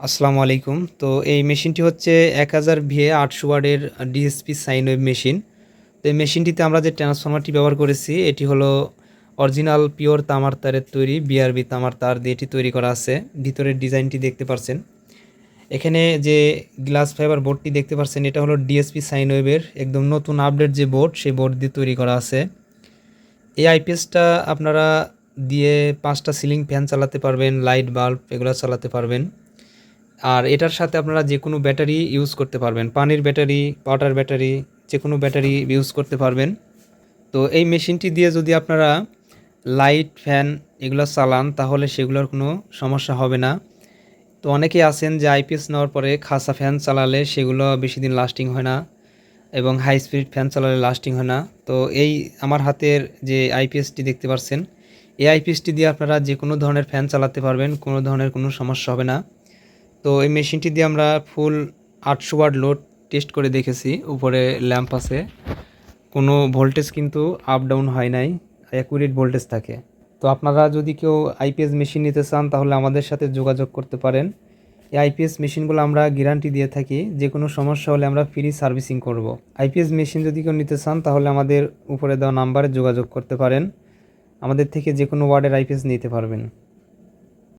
আসসালামু আলাইকুম। তো এই মেশিনটি হচ্ছে এক হাজার ভিএ আটশো ওয়ার্ডের ডিএসপি সাইন ওয়েভ মেশিন। তো এই মেশিনটিতে আমরা যে ট্রান্সফর্মারটি ব্যবহার করেছি, এটি হলো অরিজিনাল পিওর তামার তারের তৈরি বিআরবি তামার তার দিয়ে এটি তৈরি করা আছে। ভিতরের ডিজাইনটি দেখতে পাচ্ছেন এখানে যে গ্লাস ফাইবার বোর্ডটি দেখতে পাচ্ছেন এটা হলো ডিএসপি সাইন ওয়েভের একদম নতুন আপডেট যে বোর্ড, সেই বোর্ড দিয়ে তৈরি করা আছে। এই আইপিএসটা আপনারা দিয়ে পাঁচটা সিলিং ফ্যান চালাতে পারবেন, লাইট বাল্ব এগুলো চালাতে পারবেন। আর এটার সাথে আপনারা যে কোনো ব্যাটারি ইউজ করতে পারবেন। পানির ব্যাটারি ওয়াটার ব্যাটারি, যে কোনো ব্যাটারি ইউজ করতে পারবেন। তো এই মেশিনটি দিয়ে যদি আপনারা লাইট ফ্যান এগুলো চালান, তাহলে সেগুলোর কোনো সমস্যা হবে না। তো অনেকেই আছেন যে আইপিএস নেওয়ার পরে খাসা ফ্যান চালালে সেগুলো বেশি দিন লাস্টিং হয় না এবং হাই স্পিড ফ্যান চালালে লাস্টিং হয় না। তো এই আমার হাতের যে আইপিএসটি দেখতে পাচ্ছেন এই আইপিএসটি দিয়ে আপনারা যে কোনো ধরনের ফ্যান চালাতে পারবেন, কোনো ধরনের কোনো সমস্যা হবে না। তো এই মেশিনটি দিয়ে আমরা ফুল আটশো ওয়াট লোড টেস্ট করে দেখেছি উপরে ল্যাম্প আছে। কোনো ভোল্টেজ কিন্তু আপ ডাউন হয় নাই অ্যাকুরেট ভোল্টেজ থাকে। তো আপনারা যদি কেউ আইপিএস মেশিন নিতে চান, তাহলে আমাদের সাথে যোগাযোগ করতে পারেন। এই আইপিএস মেশিনগুলো আমরা গ্যারান্টি দিয়ে থাকি যে কোনো সমস্যা হলে আমরা ফ্রি সার্ভিসিং করব। আইপিএস মেশিন যদি কেউ নিতে চান, তাহলে আমাদের উপরে দেওয়া নাম্বারে যোগাযোগ করতে পারেন। আমাদের থেকে যে কোনো ওয়ার্ডের আইপিএস নিতে পারবেন।